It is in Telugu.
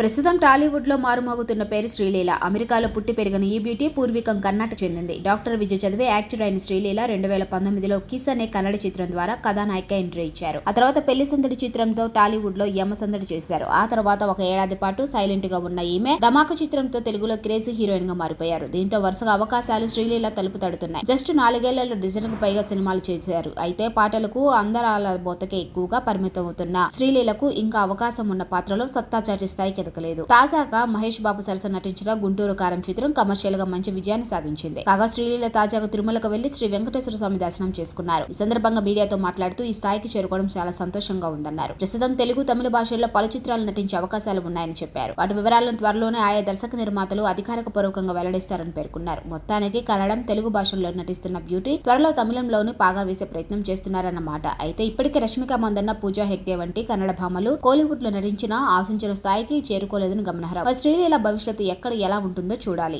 ప్రస్తుతం టాలీవుడ్లో మారుమోగుతున్న పేరు శ్రీలీల. అమెరికాలో పుట్టి పెరిగిన ఈ బ్యూటీ పూర్వీకం కర్ణాటక చెందింది. డాక్టర్ విజయ్ చదివే యాక్టర్ అయిన శ్రీలీల రెండు వేల పంతొమ్మిదిలో కిస్ అనే కన్నడ చిత్రం ద్వారా కథానాయిక ఎంట్రీ ఇచ్చారు. ఆ తర్వాత పెళ్ళి సందడి చిత్రంతో టాలీవుడ్లో యమ సందడి చేశారు. ఆ తర్వాత ఒక ఏడాది పాటు సైలెంట్గా ఉన్న ఈమె ధమాక చిత్రంతో తెలుగులో క్రేజీ హీరోయిన్గా మారిపోయారు. దీంతో వరుసగా అవకాశాలు శ్రీలీల తలుపు తడుతున్నాయి. జస్ట్ నాలుగేళ్ళలో డిజైన్ పైగా సినిమాలు చేశారు. అయితే పాటలకు అందరాల బోతకే ఎక్కువగా పరిమితం అవుతున్న శ్రీలీలకు ఇంకా అవకాశం ఉన్న పాత్రలో సత్తా చాటి స్థాయికి ఎదగలేదు తాజాగా మహేష్ బాబు సరసన నటించిన గుంటూరు కారం చిత్రం కమర్షియల్గా మంచి విజయాన్ని సాధించింది. కాగా శ్రీలీల తాజాగా తిరుమలకు వెళ్ళి శ్రీ వెంకటేశ్వర స్వామి దర్శనం చేసుకున్నారు. ఈ సందర్భంగా మీడియాతో మాట్లాడుతూ ఈ స్థాయికి చేరుకోవడం చాలా సంతోషంగా ఉందన్నారు. ప్రస్తుతం తెలుగు తమిళ భాషల్లో పలు చిత్రాలు నటించే అవకాశాలు ఉన్నాయని చెప్పారు. వాటి వివరాలను త్వరలోనే ఆయా దర్శక నిర్మాతలు అధికారిక పూర్వకంగా వెల్లడిస్తారని పేర్కొన్నారు. మొత్తానికి కన్నడం తెలుగు భాషల్లో నటిస్తున్న బ్యూటీ త్వరలో తమిళంలోనూ పాగా వేసే ప్రయత్నం చేస్తున్నారన్నమాట. అయితే ఇప్పటికే రష్మిక మందన్న పూజా హెగ్డే వంటి కన్నడ భామలు కోలీవుడ్లో నటించిన ఆశించిన స్థాయికి చేరుకోలేదని గమనార్హం. మరి శ్రీలీల భవిష్యత్తు ఎక్కడ ఎలా ఉంటుందో చూడాలి.